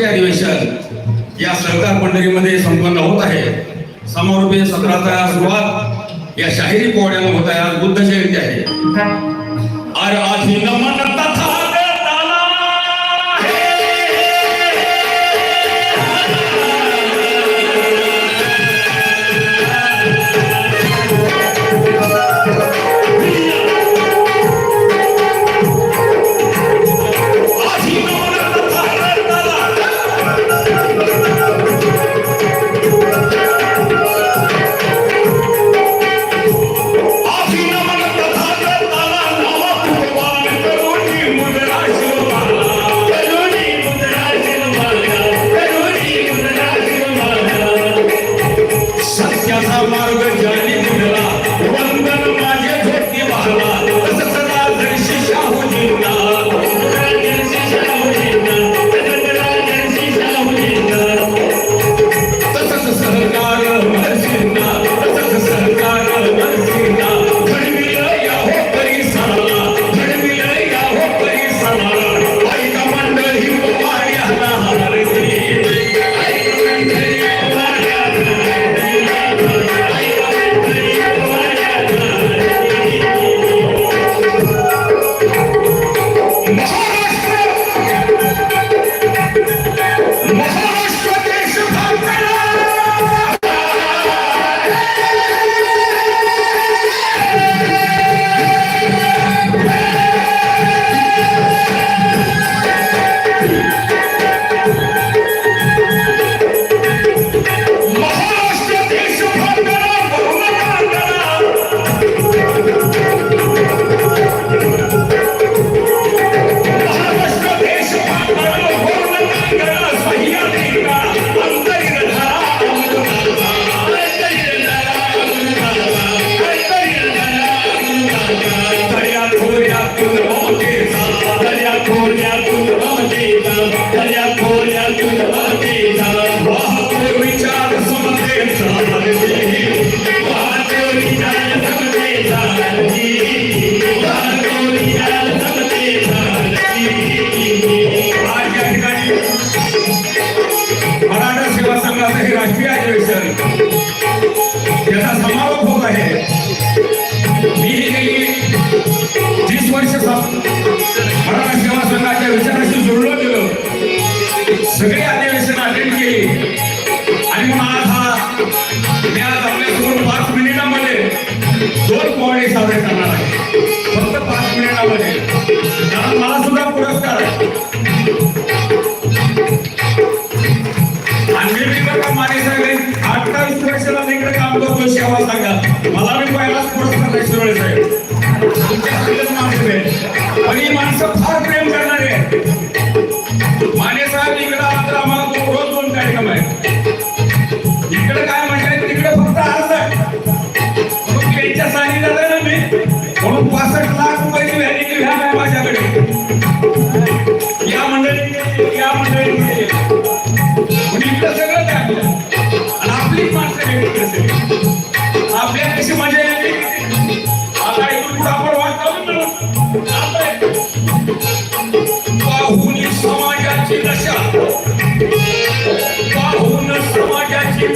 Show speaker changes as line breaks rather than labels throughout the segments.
राष्ट्रीय अधिवेशन या सहकार पंढरीमध्ये संपन्न होत आहे. समारोपी सत्राचा सुरुवात या शाहिरी पोहण्याला होत आहे. आज बुद्ध जयंती आहे. अरे आज नमन Thank you. दोन पोहणे सादर करणार आहे. फक्त पाच मिनिटामध्ये. कारण मला सुद्धा पुरस्कार अठ्ठावीस वर्षाला तिकडे काम करतो शेवा मला मी पहिलाच पुरस्कार नाही तरी मित्र तरी आपल्या कशी समाजाची दशा. पाहून समाजाची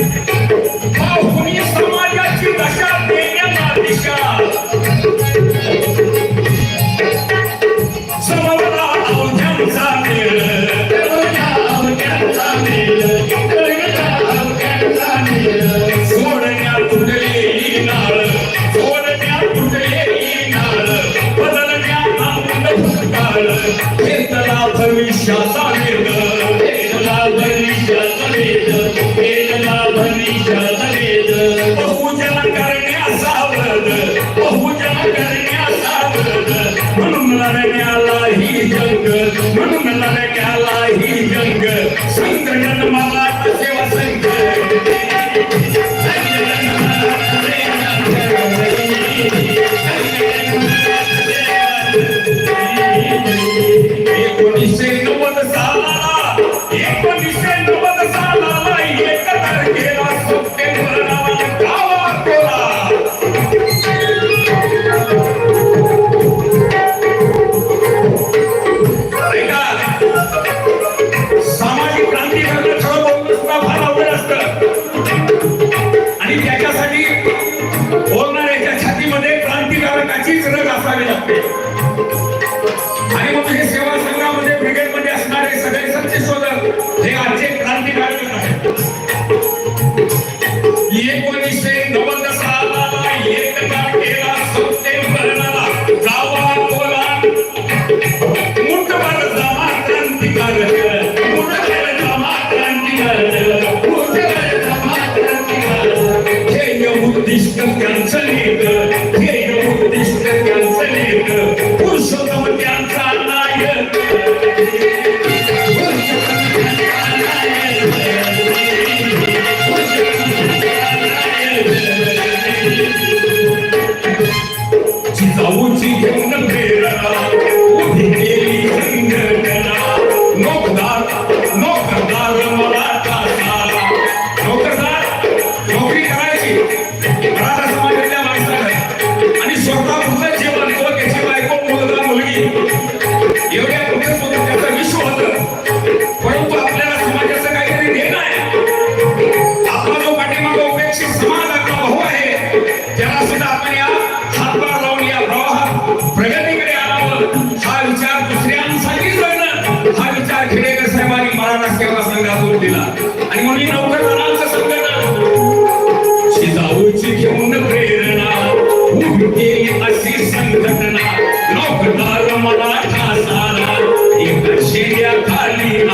घेतला भविष्याचा निर्णय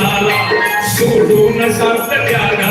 शेड्याखाली आला सोडून सात त्यागाला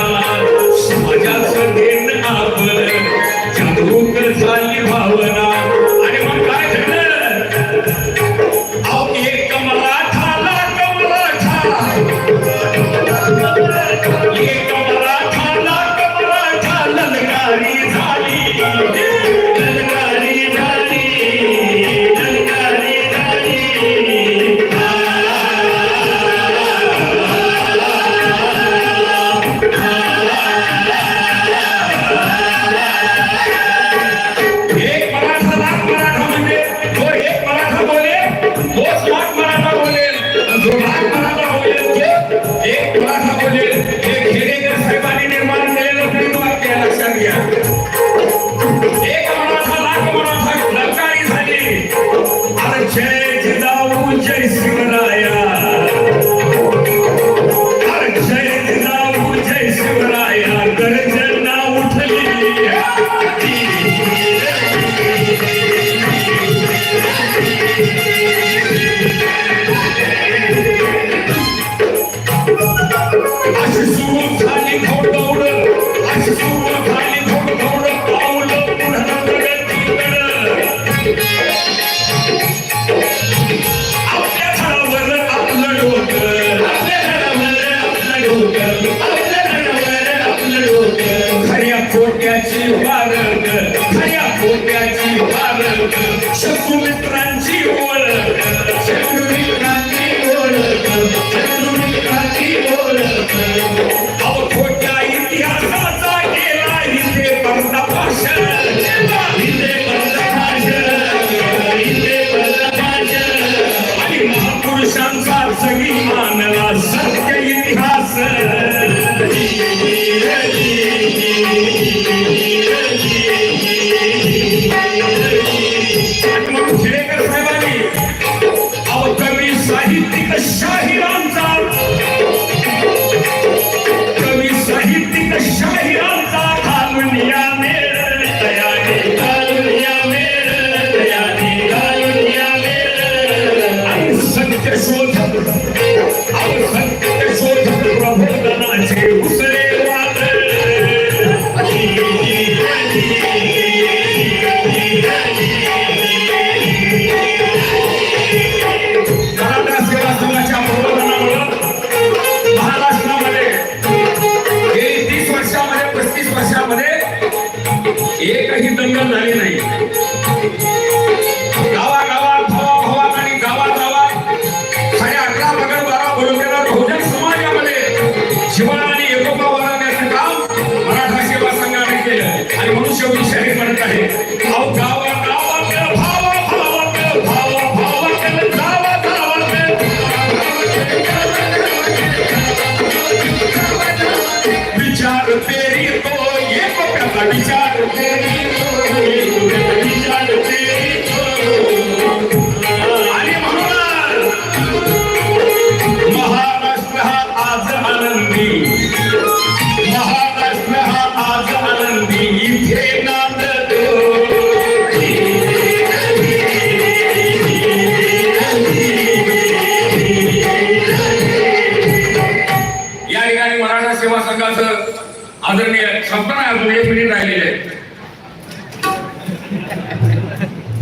अजून एक मिनिट राहिलेले आहे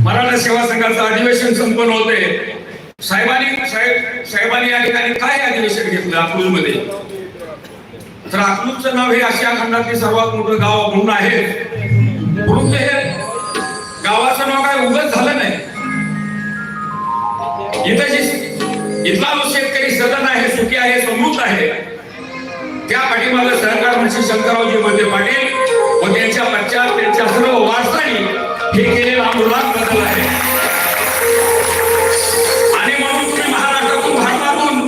मराठा सेवा संघाचं अधिवेशन संपन्न होते. साहेबांनी साहेब साहेबांनी या ठिकाणी काय अधिवेशन घेतलं अकलूजमध्ये? तर अकलूजचं नाव हे आशिया खंडातले सर्वात मोठं गाव म्हणून आहे. म्हणून ते हे गावाचं नाव काय उगत झालं नाही. इथं जी इथला जो शेतकरी सदन आहे सुखी आहे समृद्ध आहे त्या पाठीमागे सहकार मंत्री शंकररावजी मध्ये पाटील व त्यांच्या पश्चात त्यांच्या सर्व वारसांनी हे केलेला आमूलाग बदल आहे. आणि म्हणून तुम्ही महाराष्ट्रातून भारतातून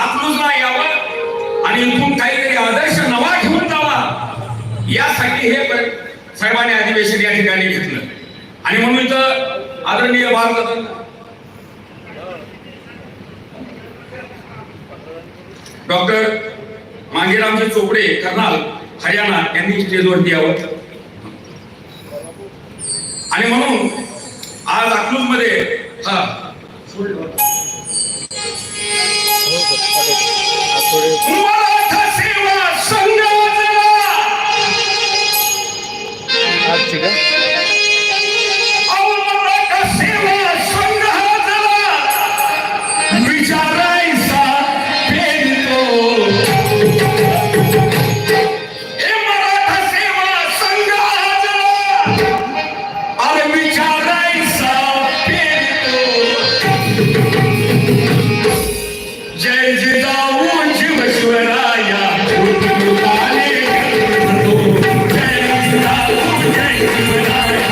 आत्मजला यावं आणि इथून काहीतरी आदर्श नवा घेऊन जावा यासाठी हे साहेबांनी अधिवेशन या ठिकाणी घेतलं. आणि म्हणून इथं आदरणीय भारत डॉक्टर मांगेरामजी चोपडे कर्नाल हरियाणा यांनी स्टेजवरती यावं आणि म्हणून आज अकलूजमध्ये हा मराठा जय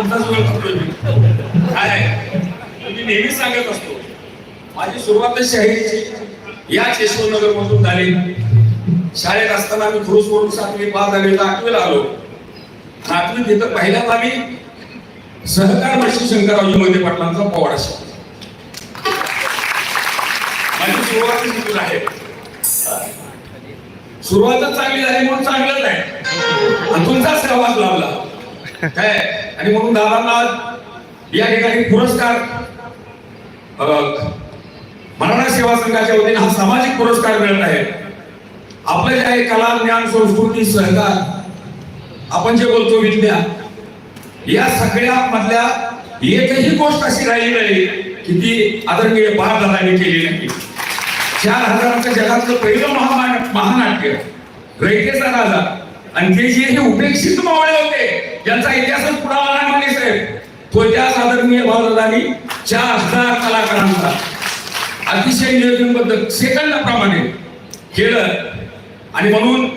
तुमचाच वेळ बघतोय मी. काय मी नेहमी सांगत असतो माझी सुरुवात शाहिरीची. या केशवनगर मधून झाली. शाळेत असताना मी खुरुस वरून सातवी पास झाले आठवीला आलो. आठवीत तिथं पहिल्यांदा आम्ही सहकार मशी शंकररावजी मध्ये पाटलांचा पोवाडा शिकलो. माझी सुरुवातच तिथून आहे. सुरुवातच चांगली झाली म्हणून चांगलंच आहे. आणि तुमचा सहवास लावला काय? आणि म्हणून दादांना या ठिकाणी पुरस्कार मराठा सेवा संघाच्या वतीने हा सामाजिक पुरस्कार मिळत आहे. आपले जे आहे कला ज्ञान संस्कृती सहकार आपण जे बोलतो विज्ञान या सगळ्या मधल्या एकही गोष्ट अशी राहिली नाही की ती आदरणीय बाळदादांनी केली नाही. चार हजाराच्या जगातलं पहिलं महाना महानाट्य रयतेचा राजा आणि ते जे हे उपेक्षित मावळे होते ज्यांचा इतिहासच पुढाला नाही माने साहेब. तो त्याच आदरणीय बाळदादांनी चार हजार कलाकारांचा अतिशय नियोजनबद्ध सेकंदाप्रमाणे केलं. आणि म्हणून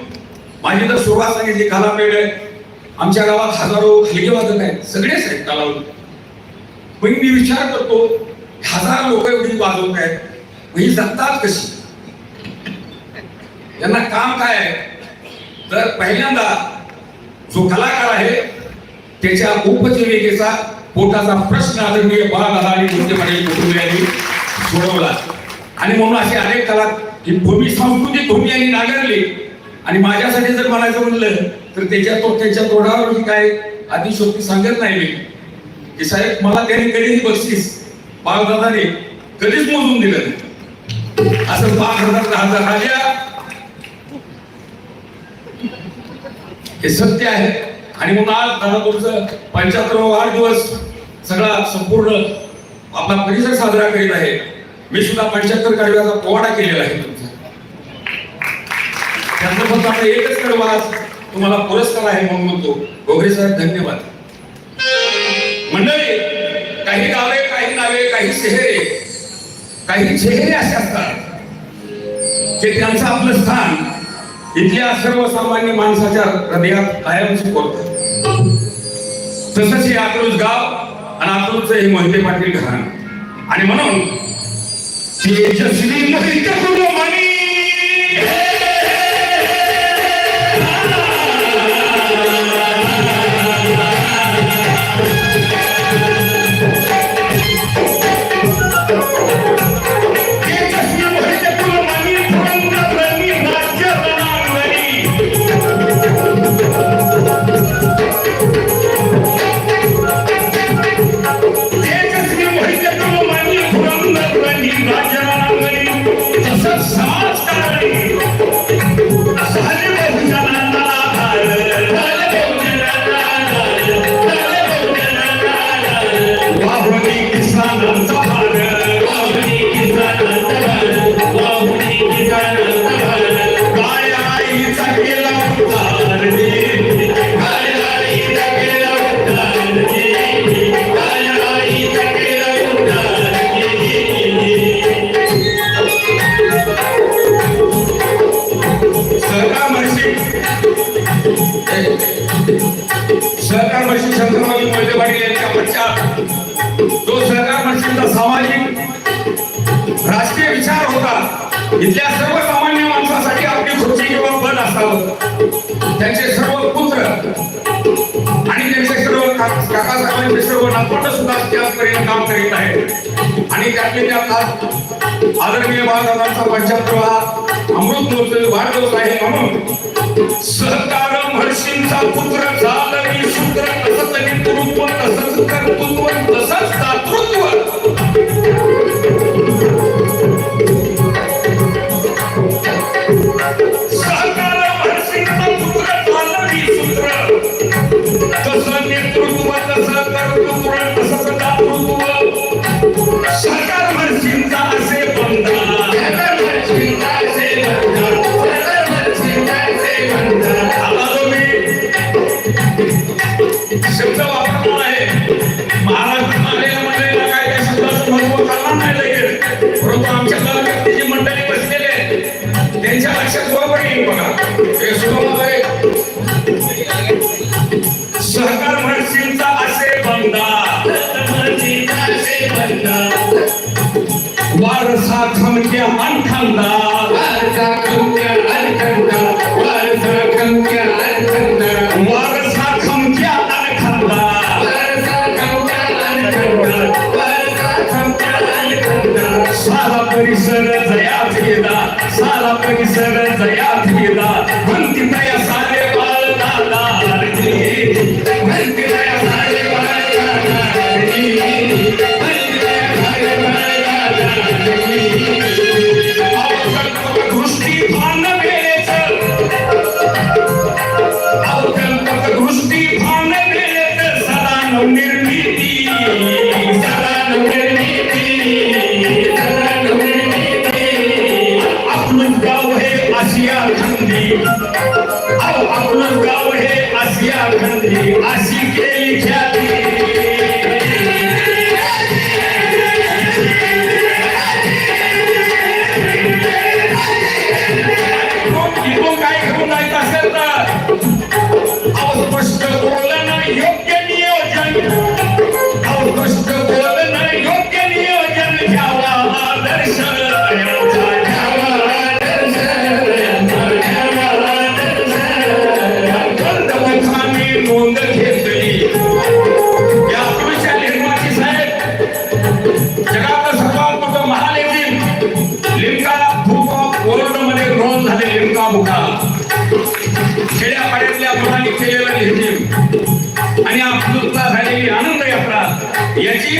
माझी तर सुरुवात सांगितली कलापेड आहे. आमच्या गावात हजारो हलगे वादक आहेत सगळेच आहेत कलावून पण मी विचार करतो हजार लोक एवढी वाजवत आहेत मग ही जगतात कशी? यांना काम काय आहे? तर पहिल्यांदा जो कलाकार आहे त्याच्या उपजीविकेचा पोटाचा प्रश्न आदरणीय बाळदादा आणि कुटुंबियांनी सोडवला. आणि म्हणून असे अनेक कला ही भूमी सांस्कृतिक भूमी यांनी नांगरली. आणि माझ्यासाठी जर म्हणायचं म्हणलं तर त्याच्या तो त्याच्या तोंडावर मी काय अतिशोक्ती सांगत नाही मी. की साहेब मला त्याने कधीही बक्षीस बाळदादाने कधीच मोजून दिलं नाही. असं पाच हजार दहा हजार राजा हे सत्य आहे. आणि म्हणून आज दादा तुमचं पंच्याहत्तर वाढदिवस सगळा संपूर्ण आपला परिसर साजरा करीत आहे. मी सुद्धा पंच्याहत्तर कडव्याचा पोवाडा केलेला आहे तुमचा. त्यातलं फक्त आपलं एकच कडवा आज तुम्हाला पुरस्कार आहे म्हणून म्हणतो. गोगरे साहेब धन्यवाद. मंडळी काही गावे काही नावे काही शहरे काही चेहरे असे असतात की त्यांचं आपलं स्थान इथल्या सर्वसामान्य माणसाच्या हृदयात कायमचे कोरतं तसंच हे अकलूज गाव आणि अकलूजचं हे मोहिते पाटील घराण. आणि म्हणून तेजस्वी इथल्या सर्वसामान्य माणसासाठी आपली खुर्ची किंवा पद असावं. त्यांचे सर्व पुत्र आणि त्यांचे सर्व का- काकासाहेबांचे सर्व नातवंड सुद्धा त्याचपर्यंत काम करीत आहेत. आणि त्यातले त्यात आदरणीय बाळदादांचा पंच्याहत्तरवा अमृत महोत्सव वाढदिवस आहे म्हणून सहकार महर्षींचा पुत्र झालं मी शूद्र तसंच गुरुत्व तसंच कर्तृत्व तसंच दातृत्व. वारसा खमक्या अनखंदा वारसा खमक्या अनखंदा वारसा खमक्या अनखंदा वारसा खमक्या अनखंदा वारसा खमक्या अनखंदा वारसा खमक्या अनखंदा सारा परिसर जयात गेला सारा परिसर खंदी अहो आपलं गाव हे आसिया खंदी आशिके हो, यांची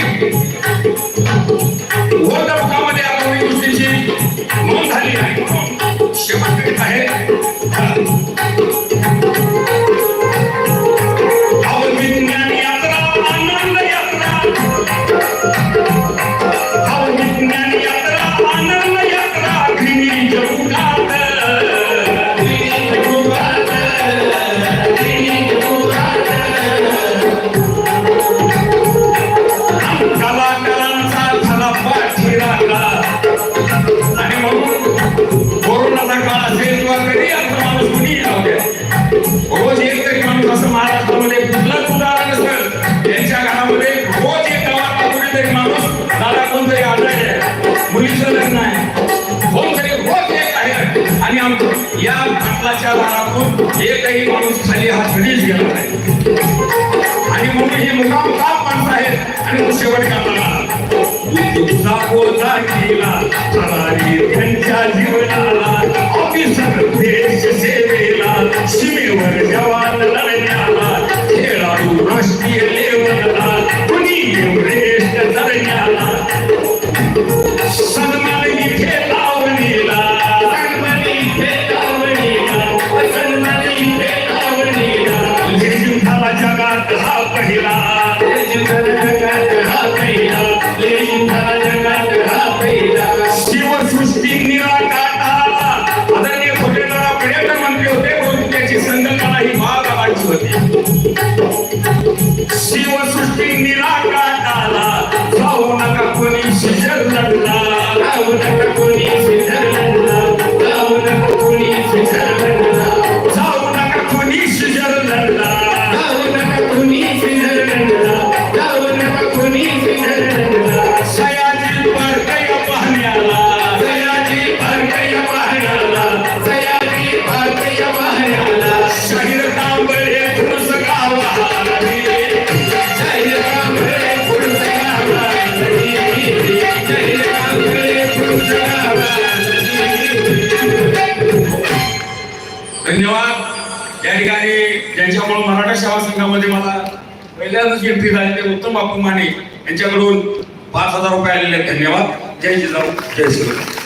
व तबकामध्ये आपण गोष्टीची नोंद झाली आहे. करून खाली हा खालीच गेला आहे आणि म्हणून हे मुकाम काम माणसं आहेत आणि शेवट करणार तुझा बोलता केला जीवनाला ऑफिसर Lord. प्रवर्गामध्ये मला पहिल्यांदाच एंट्री झाली ते उत्तम बापू माने. यांच्याकडून पाच हजार रुपये आलेले धन्यवाद. जय जिजाऊ जय श्री